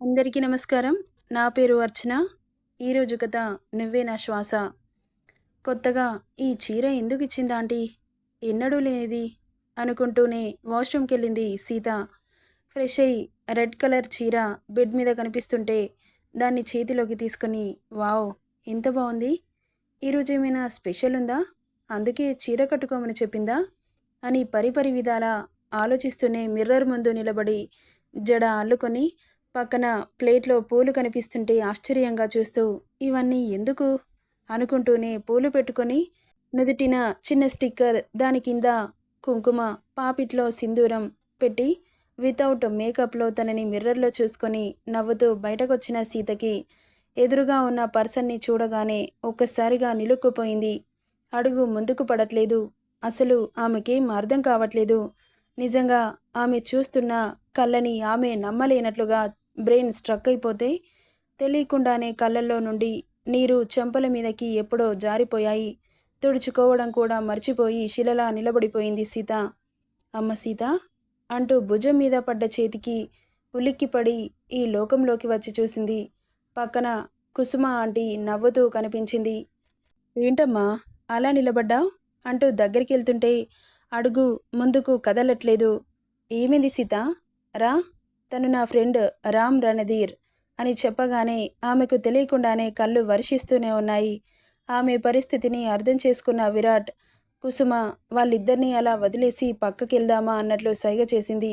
అందరికీ నమస్కారం. నా పేరు అర్చన. ఈరోజు కథ నువ్వే నా శ్వాస. కొత్తగా ఈ చీర ఎందుకు ఇచ్చింది ఆంటీ? ఎన్నడూ లేనిది అనుకుంటూనే వాష్రూమ్కి వెళ్ళింది సీత. ఫ్రెష్ అయ్యి రెడ్ కలర్ చీర బెడ్ మీద కనిపిస్తుంటే దాన్ని చేతిలోకి తీసుకొని వావ్ ఎంత బాగుంది ఈరోజు ఏమైనా స్పెషల్ ఉందా? అందుకే చీర కట్టుకోమని చెప్పిందా? అని పరిపరి విధాల ఆలోచిస్తూనే మిర్రర్ ముందు నిలబడి జడ అల్లుకొని పక్కన ప్లేట్లో పూలు కనిపిస్తుంటే ఆశ్చర్యంగా చూస్తూ ఇవన్నీ ఎందుకు? అనుకుంటూనే పూలు పెట్టుకొని నుదుటిన చిన్న స్టిక్కర్ దాని కింద కుంకుమ పాపిట్లో సింధూరం పెట్టి వితౌట్ మేకప్లో తనని మిర్రర్లో చూసుకొని నవ్వుతూ బయటకొచ్చిన సీతకి ఎదురుగా ఉన్న పర్సన్ని చూడగానే ఒక్కసారిగా నిలుక్కుపోయింది. అడుగు ముందుకు పడట్లేదు. అసలు ఆమెకేం అర్థం కావట్లేదు. నిజంగా ఆమె చూస్తున్న కళ్ళని ఆమె నమ్మలేనట్లుగా బ్రెయిన్ స్ట్రక్ అయిపోతే తెలియకుండానే కళ్ళల్లో నుండి నీరు చెంపల మీదకి ఎప్పుడో జారిపోయాయి. తుడుచుకోవడం కూడా మర్చిపోయి శిలలా నిలబడిపోయింది సీత. అమ్మ సీత! అంటూ భుజం మీద పడ్డ చేతికి ఉలిక్కిపడి ఈ లోకంలోకి వచ్చి చూసింది. పక్కన కుసుమ ఆంటీ నవ్వుతూ కనిపించింది. ఏంటమ్మా? అలా నిలబడ్డావు? అంటూ దగ్గరికి వెళ్తుంటే అడుగు ముందుకు కదలట్లేదు. ఏమైంది సీత? రా! తను నా ఫ్రెండ్ రామ్ రణధీర్ అని చెప్పగానే ఆమెకు తెలియకుండానే కళ్ళు వర్షిస్తూనే ఉన్నాయి. ఆమె పరిస్థితిని అర్థం చేసుకున్న విరాట్ కుసుమ వాళ్ళిద్దరినీ అలా వదిలేసి పక్కకెళ్దామా అన్నట్లు సైగ చేసింది.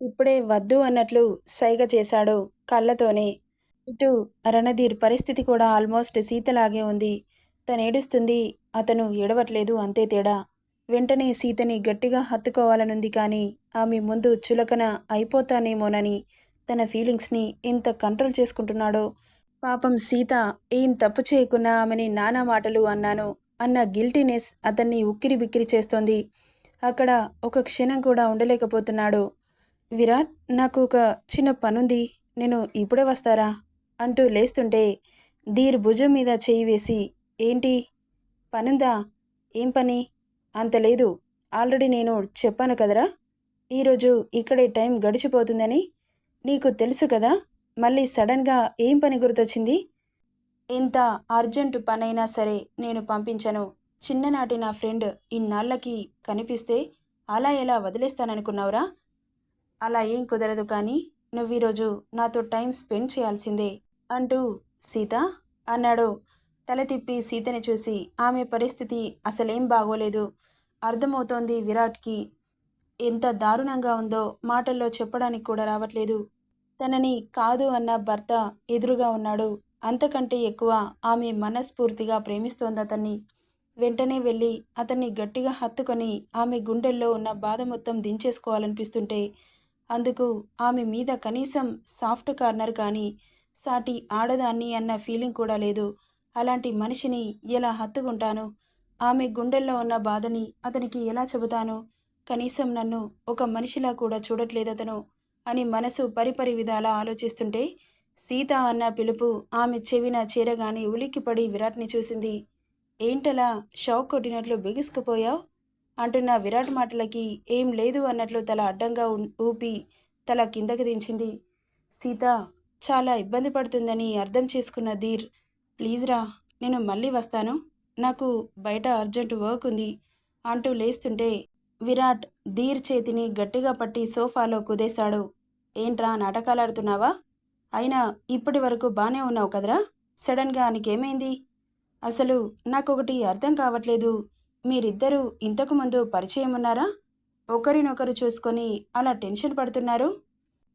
ఇప్పుడే వద్దు అన్నట్లు సైగ చేశాడు కళ్ళతోనే. ఇటు రణధీర్ పరిస్థితి కూడా ఆల్మోస్ట్ సీతలాగే ఉంది. తనేడుస్తుంది అతను ఏడవట్లేదు అంతే తేడా. వెంటనే సీతని గట్టిగా హత్తుకోవాలనుంది కానీ ఆమె ముందు చులకన అయిపోతానేమోనని తన ఫీలింగ్స్ని ఎంత కంట్రోల్ చేసుకుంటున్నాడో. పాపం సీత ఏం తప్పు చేయకున్నా ఆమెని నానా మాటలు అన్నాను అన్న గిల్టీనెస్ అతన్ని ఉక్కిరి బిక్కిరి చేస్తోంది. అక్కడ ఒక క్షణం కూడా ఉండలేకపోతున్నాడు. విరాట్ నాకు ఒక చిన్న పనుంది నేను ఇప్పుడే వస్తారా? అంటూ లేస్తుంటే ధీర్ భుజం మీద చేయి వేసి ఏంటి? పనుందా? ఏం పని? అంత లేదు. ఆల్రెడీ నేను చెప్పాను కదరా? ఈరోజు ఇక్కడే టైం గడిచిపోతుందని నీకు తెలుసు కదా? మళ్ళీ సడన్గా ఏం పని గుర్తొచ్చింది? ఎంత అర్జెంటు పనైనా సరే నేను పంపించను. చిన్ననాటి నా ఫ్రెండ్ ఇన్నాళ్ళకి కనిపిస్తే అలా ఎలా వదిలేస్తాననుకున్నావురా? అలా ఏం కుదరదు కానీ నువ్వు ఈరోజు నాతో టైం స్పెండ్ చేయాల్సిందే అంటూ సీత అన్నాడు. తల తిప్పి సీతని చూసి ఆమె పరిస్థితి అసలేం బాగోలేదు. అర్థమవుతోంది విరాట్కి. ఎంత దారుణంగా ఉందో మాటల్లో చెప్పడానికి కూడా రావట్లేదు. తనని కాదు అన్న భర్త ఎదురుగా ఉన్నాడు. అంతకంటే ఎక్కువ ఆమె మనస్ఫూర్తిగా ప్రేమిస్తోంది అతన్ని. వెంటనే వెళ్ళి అతన్ని గట్టిగా హత్తుకొని ఆమె గుండెల్లో ఉన్న బాధ మొత్తం దించేసుకోవాలనిపిస్తుంటే అందుకు ఆమె మీద కనీసం సాఫ్ట్ కార్నర్ కానీ సాటి ఆడదాన్ని అన్న ఫీలింగ్ కూడా లేదు. అలాంటి మనిషిని ఎలా హత్తుకుంటాను? ఆమె గుండెల్లో ఉన్న బాధని అతనికి ఎలా చెబుతాను? కనీసం నన్ను ఒక మనిషిలా కూడా చూడట్లేదు అతను అని మనసు పరిపరి విధాలా ఆలోచిస్తుంటే సీత అన్న పిలుపు ఆమె చెవిన చేరగానే ఉలిక్కిపడి విరాట్ని చూసింది. ఏంటలా షాక్ కొట్టినట్లు బిగుసుకుపోయావు? అంటున్న విరాట్ మాటలకి ఏం లేదు అన్నట్లు తల అడ్డంగా ఊపి తల కిందకి దించింది. సీత చాలా ఇబ్బంది పడుతుందని అర్థం చేసుకున్న ధీర్ ప్లీజ్ రా నేను మళ్ళీ వస్తాను. నాకు బయట అర్జెంట్ వర్క్ ఉంది అంటూ లేస్తుంటే విరాట్ ధీర్ చేతిని గట్టిగా పట్టి సోఫాలో కుదేశాడు. ఏంట్రా నాటకాలాడుతున్నావా? అయినా ఇప్పటి వరకు బానే ఉన్నావు కదరా? సడన్గా నీకేమైంది? అసలు నాకొకటి అర్థం కావట్లేదు. మీరిద్దరూ ఇంతకు ముందు పరిచయం ఉన్నారా ఒకరినొకరు చూసుకొని అలా టెన్షన్ పడుతున్నారు?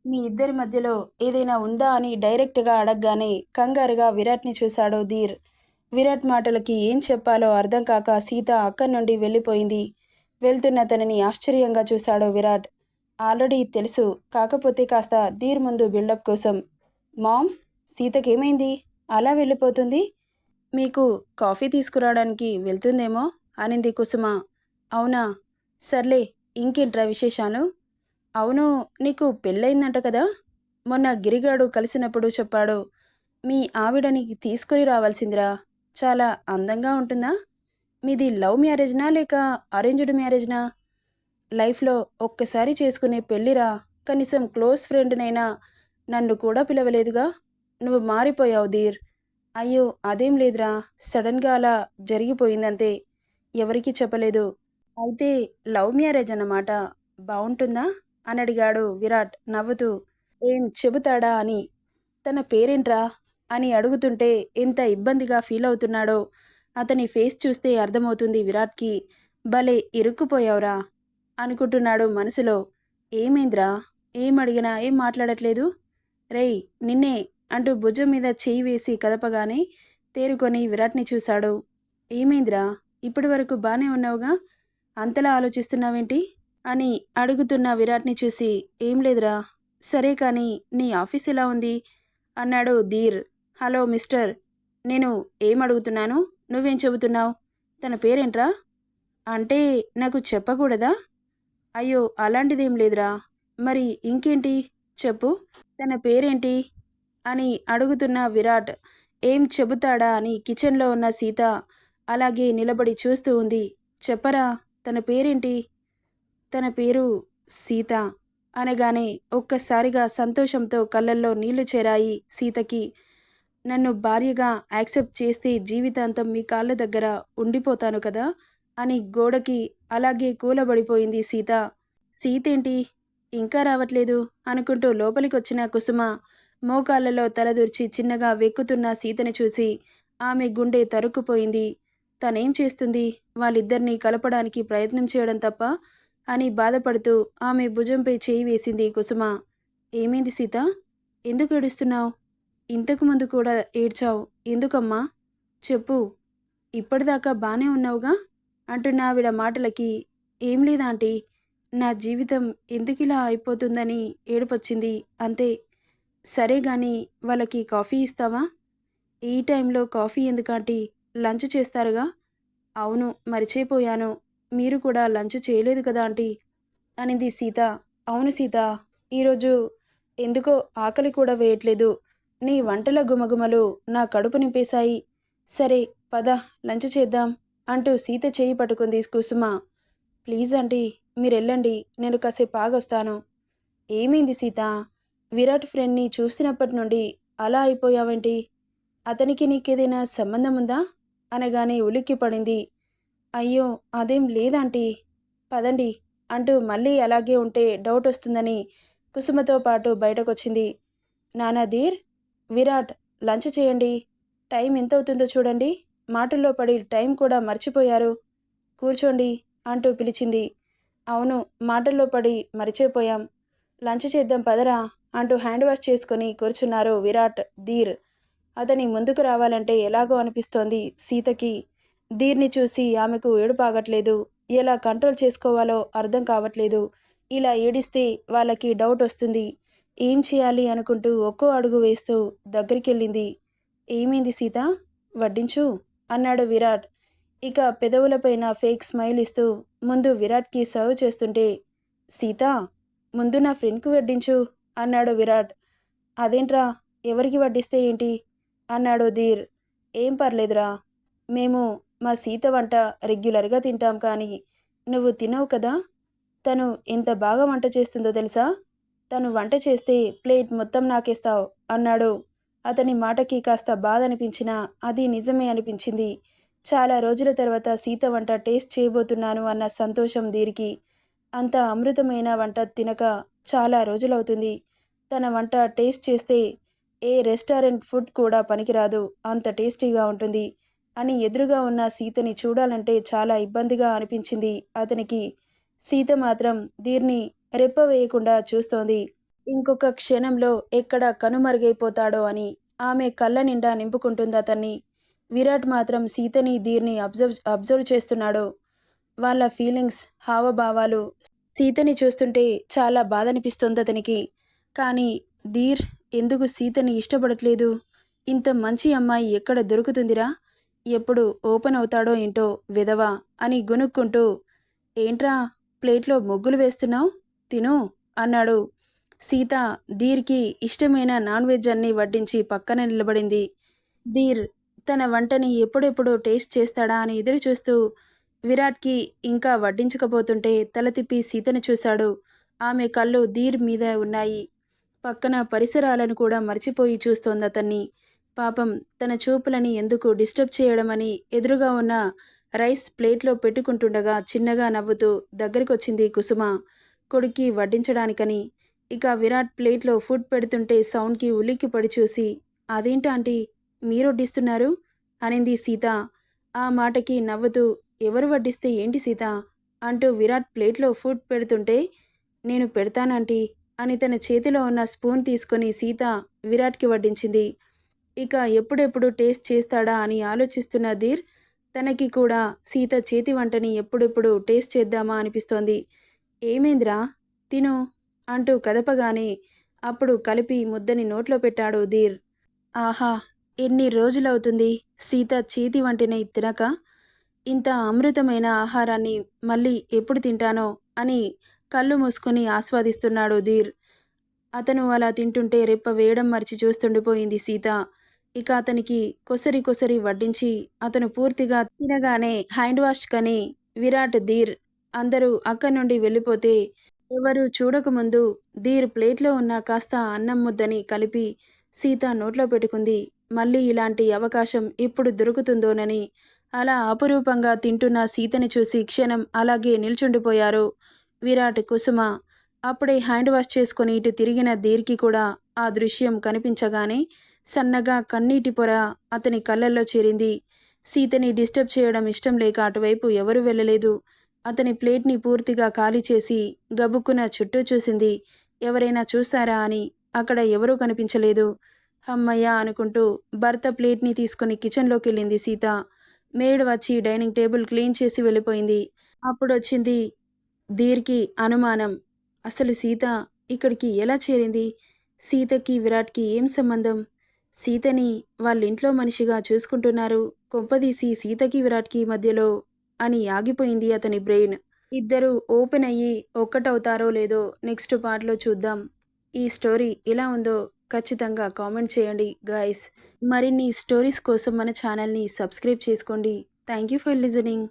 మీ ఇద్దరి మధ్యలో ఏదైనా ఉందా అని డైరెక్ట్గా అడగగానే కంగారుగా విరాట్ని చూశాడు ధీర్. విరాట్ మాటలకి ఏం చెప్పాలో అర్థం కాక సీత అక్కడి నుండి వెళ్ళిపోయింది. వెళ్తున్న తనని ఆశ్చర్యంగా చూశాడు విరాట్. ఆల్రెడీ తెలుసు కాకపోతే కాస్త ధీర్ ముందు బిల్డప్ కోసం. మామ్ సీతకేమైంది? అలా వెళ్ళిపోతుంది? మీకు కాఫీ తీసుకురావడానికి వెళ్తుందేమో? అనింది కుసుమ. అవునా? సర్లే ఇంకేంట్రా విశేషాలు? అవును నీకు పెళ్ళయిందంట కదా? మొన్న గిరిగాడు కలిసినప్పుడు చెప్పాడు మీ ఆవిడని తీసుకుని రావాల్సిందిరా చాలా అందంగా ఉంటుందా? మీది లవ్ మ్యారేజ్నా లేక అరేంజ్డ్ మ్యారేజ్నా? లైఫ్లో ఒక్కసారి చేసుకునే పెళ్ళిరా కనీసం క్లోజ్ ఫ్రెండ్నైనా నన్ను కూడా పిలవలేదుగా? నువ్వు మారిపోయావు ధీర్. అయ్యో అదేం లేదురా సడన్గా అలా జరిగిపోయిందంతే ఎవరికీ చెప్పలేదు. అయితే లవ్ మ్యారేజ్ అన్నమాట బాగుంటుందా అని అడిగాడు విరాట్ నవ్వుతూ. ఏం చెబుతాడా అని. తన పేరేంట్రా? అని అడుగుతుంటే ఎంత ఇబ్బందిగా ఫీల్ అవుతున్నాడో అతని ఫేస్ చూస్తే అర్థమవుతుంది విరాట్కి. భలే ఇరుక్కుపోయావురా అనుకుంటున్నాడు మనసులో. ఏమైందిరా? ఏం అడిగినా ఏం మాట్లాడట్లేదు? రేయ్ నిన్నే అంటూ భుజం మీద చేయి వేసి కదపగానే తేరుకొని విరాట్ని చూశాడు. ఏమైందిరా? ఇప్పటి వరకు బాగానే ఉన్నావుగా? అంతలా ఆలోచిస్తున్నావేంటి? అని అడుగుతున్న విరాట్ని చూసి ఏం లేదురా. సరే కానీ నీ ఆఫీస్ ఎలా ఉంది? అన్నాడు ధీర్. హలో మిస్టర్ నేను ఏం అడుగుతున్నాను? నువ్వేం చెబుతున్నావు? తన పేరేంట్రా? అంటే నాకు చెప్పకూడదా? అయ్యో అలాంటిదేం లేదురా. మరి ఇంకేంటి? చెప్పు. తన పేరేంటి? అని అడుగుతున్న విరాట్ ఏం చెబుతాడా? అని కిచెన్లో ఉన్న సీత అలాగే నిలబడి చూస్తూ ఉంది. చెప్పరా తన పేరేంటి? తన పేరు సీత అనగానే ఒక్కసారిగా సంతోషంతో కళ్ళల్లో నీళ్ళు చేరాయి సీతకి. నన్ను భార్యగా యాక్సెప్ట్ చేస్తే జీవితాంతం మీ కాళ్ళ దగ్గర ఉండిపోతాను కదా? అని గోడకి అలాగే కూలబడిపోయింది సీత. సీతేంటి? ఇంకా రావట్లేదు అనుకుంటూ లోపలికి వచ్చిన కుసుమ మోకాళ్ళలో తలదూర్చి చిన్నగా వెక్కుతున్న సీతని చూసి ఆమె గుండె తరుక్కుపోయింది. తనేం చేస్తుంది? వాళ్ళిద్దరినీ కలపడానికి ప్రయత్నం చేయడం తప్ప అని బాధపడుతూ ఆమె భుజంపై చేయి వేసింది కుసుమ. ఏమైంది సీత? ఎందుకు ఏడుస్తున్నావు? ఇంతకు ముందు కూడా ఏడ్చావు. ఎందుకమ్మా? చెప్పు. ఇప్పటిదాకా బానే ఉన్నావుగా? అంటున్న ఆవిడ మాటలకి ఏం లేదాంటీ నా జీవితం ఎందుకు ఇలా అయిపోతుందని ఏడుపొచ్చింది. అంతే. సరే గాని వాళ్ళకి కాఫీ ఇస్తావా? ఈ టైంలో కాఫీ ఎందుకంటే లంచ్ చేస్తారుగా? అవును మరిచిపోయాను మీరు కూడా లంచ్ చేయలేదు కదా ఆంటీ? అనింది సీత. అవును సీత. ఈరోజు ఎందుకో ఆకలి కూడా వేయట్లేదు. నీ వంటల గుమగుమలు నా కడుపు నింపేశాయి. సరే పద లంచ్ చేద్దాం అంటూ సీత చేయి పట్టుకుంది కుసుమ ప్లీజ్ ఆంటీ మీరు వెళ్ళండి నేను కాసేపు ఆగొస్తాను. ఏమైంది సీత? విరాట్ ఫ్రెండ్ని చూసినప్పటి నుండి అలా అయిపోయావేంటి? అతనికి నీకేదైనా సంబంధం ఉందా? అనగానే ఉలిక్కి పడింది అయ్యో అదేం లేదాంటీ. పదండి అంటూ మళ్ళీ అలాగే ఉంటే డౌట్ వస్తుందని కుసుమతో పాటు బయటకొచ్చింది. నానాధీర్ విరాట్ లంచ్ చేయండి. టైం ఎంత అవుతుందో చూడండి. మాటల్లో పడి టైం కూడా మర్చిపోయారు. కూర్చోండి అంటూ పిలిచింది. అవును మాటల్లో పడి మరిచిపోయాం. లంచ్ చేద్దాం పదరా అంటూ హ్యాండ్ వాష్ చేసుకుని కూర్చున్నారు విరాట్ ధీర్. అతని ముందుకు రావాలంటే ఎలాగో అనిపిస్తోంది సీతకి. ధీర్ని చూసి ఆమెకు ఏడుపాగట్లేదు ఎలా కంట్రోల్ చేసుకోవాలో అర్థం కావట్లేదు. ఇలా ఏడిస్తే వాళ్ళకి డౌట్ వస్తుంది. ఏం చేయాలి అనుకుంటూ ఒక్కో అడుగు వేస్తూ దగ్గరికెళ్ళింది. ఏమైంది సీత? వడ్డించు అన్నాడు విరాట్. ఇక పెదవులపైన ఫేక్ స్మైల్ ఇస్తూ ముందు విరాట్కి సర్వ్ చేస్తుంటే సీత ముందు నా ఫ్రెండ్కు వడ్డించు అన్నాడు విరాట్. అదేంట్రా? ఎవరికి వడ్డిస్తే ఏంటి? అన్నాడు ధీర్. ఏం పర్లేదురా. మేము మా సీత వంట రెగ్యులర్గా తింటాం కానీ నువ్వు తినవు కదా? తను ఎంత బాగా వంట చేస్తుందో తెలుసా? తను వంట చేస్తే ప్లేట్ మొత్తం నాకేస్తావు అన్నాడు. అతని మాటకి కాస్త బాధ అనిపించినా అది నిజమే అనిపించింది. చాలా రోజుల తర్వాత సీత వంట టేస్ట్ చేయబోతున్నాను అన్న సంతోషం దీరికి. అంత అమృతమైన వంట తినక చాలా రోజులవుతుంది. తన వంట టేస్ట్ చేస్తే ఏ రెస్టారెంట్ ఫుడ్ కూడా పనికిరాదు. అంత టేస్టీగా ఉంటుంది. అని ఎదురుగా ఉన్న సీతని చూడాలంటే చాలా ఇబ్బందిగా అనిపించింది. అతనికి సీత మాత్రం దీర్ని రెప్ప వేయకుండా చూస్తోంది. ఇంకొక క్షణంలో ఎక్కడ కనుమరుగైపోతాడో అని ఆమె కళ్ళ నిండా నింపుకుంటుంది అతన్ని. విరాట్ మాత్రం సీతని ధీర్ని అబ్జర్వ్ అబ్జర్వ్ చేస్తున్నాడు. వాళ్ళ ఫీలింగ్స్ హావభావాలు సీతని చూస్తుంటే చాలా బాధ అనిపిస్తుంది అతనికి. కానీ ధీర్ ఎందుకు సీతని ఇష్టపడట్లేదు? ఇంత మంచి అమ్మాయి ఎక్కడ దొరుకుతుందిరా? ఎప్పుడు ఓపెన్ అవుతాడో ఏంటో విధవా అని గునుక్కుంటూ ఏంట్రా ప్లేట్లో ముగ్గులు వేస్తున్నావు? తిను అన్నాడు. సీత ధీర్కి ఇష్టమైన నాన్ వెజ్ అన్ని వడ్డించి పక్కన నిలబడింది. ధీర్ తన వంటని ఎప్పుడెప్పుడు టేస్ట్ చేస్తాడా అని ఎదురు చూస్తూ విరాట్కి ఇంకా వడ్డించకపోతుంటే తల తిప్పి సీతను చూశాడు. ఆమె కళ్ళు ధీర్ మీద ఉన్నాయి. పక్కన పరిసరాలను కూడా మర్చిపోయి చూస్తోంది అతన్ని. పాపం తన చూపులని ఎందుకు డిస్టర్బ్ చేయడమని ఎదురుగా ఉన్న రైస్ ప్లేట్లో పెట్టుకుంటుండగా చిన్నగా నవ్వుతూ దగ్గరికొచ్చింది కుసుమ. కొడుక్కి వడ్డించడానికని ఇక విరాట్ ప్లేట్లో ఫుడ్ పెడుతుంటే సౌండ్కి ఉలిక్కి పడి చూసి అదేంటా ఆంటీ మీరు వడ్డిస్తున్నారు? అనింది సీత. ఆ మాటకి నవ్వుతూ ఎవరు వడ్డిస్తే ఏంటి సీత? అంటూ విరాట్ ప్లేట్లో ఫుడ్ పెడుతుంటే నేను పెడతానంటీ అని తన చేతిలో ఉన్న స్పూన్ తీసుకొని సీత విరాట్కి వడ్డించింది. ఇక ఎప్పుడెప్పుడు టేస్ట్ చేస్తాడా అని ఆలోచిస్తున్న ధీర్ తనకి కూడా సీత చేతి వంటని ఎప్పుడెప్పుడు టేస్ట్ చేద్దామా అనిపిస్తోంది. ఏమేంద్రా? తిను అంటూ కదపగానే అప్పుడు కలిపి ముద్దని నోట్లో పెట్టాడు ధీర్. ఆహా ఎన్ని రోజులవుతుంది సీత చేతి వంటిని తినక? ఇంత అమృతమైన ఆహారాన్ని మళ్ళీ ఎప్పుడు తింటానో అని కళ్ళు మూసుకొని ఆస్వాదిస్తున్నాడు ధీర్. అతను అలా తింటుంటే రెప్ప వేయడం మర్చి చూస్తుండిపోయింది సీత. ఇక అతనికి కొసరి కొసరి వడ్డించి అతను పూర్తిగా తినగానే హ్యాండ్ వాష్ కని విరాట్ ధీర్ అందరూ అక్కడి నుండి వెళ్ళిపోతే ఎవరు చూడకముందు ధీర్ ప్లేట్లో ఉన్న కాస్త అన్నం ముద్దని కలిపి సీత నోట్లో పెట్టుకుంది. మళ్ళీ ఇలాంటి అవకాశం ఇప్పుడు దొరుకుతుందోనని అలా అపురూపంగా తింటున్న సీతని చూసి క్షణం అలాగే నిల్చుండిపోయారు. విరాట్ కుసుమ అప్పుడే హ్యాండ్ వాష్ చేసుకుని ఇటు తిరిగిన ధీర్కి కూడా ఆ దృశ్యం కనిపించగానే సన్నగా కన్నీటి పొర అతని కళ్ళల్లో చేరింది. సీతని డిస్టర్బ్ చేయడం ఇష్టం లేక అటువైపు ఎవరూ వెళ్ళలేదు. అతని ప్లేట్ని పూర్తిగా ఖాళీ చేసి గబుక్కున చుట్టూ చూసింది. ఎవరైనా చూసారా అని అక్కడ ఎవరూ కనిపించలేదు. అమ్మయ్య అనుకుంటూ భర్త ప్లేట్ని తీసుకుని కిచెన్లోకి వెళ్ళింది సీత. మేడ్ వచ్చి డైనింగ్ టేబుల్ క్లీన్ చేసి వెళ్ళిపోయింది. అప్పుడు వచ్చింది ధీర్కి అనుమానం. అసలు సీత ఇక్కడికి ఎలా చేరింది? సీతకి విరాట్కి ఏం సంబంధం? సీతని వాళ్ళింట్లో మనిషిగా చూసుకుంటున్నారు. కొంపదీసి సీతకి విరాట్కి మధ్యలో అని ఆగిపోయింది అతని బ్రెయిన్. ఇద్దరు ఓపెన్ అయ్యి ఒక్కటవుతారో లేదో నెక్స్ట్ పార్ట్లో చూద్దాం. ఈ స్టోరీ ఎలా ఉందో ఖచ్చితంగా కామెంట్ చేయండి గాయస్. మరిన్ని స్టోరీస్ కోసం మన ఛానల్ని సబ్స్క్రైబ్ చేసుకోండి. Thank you for listening.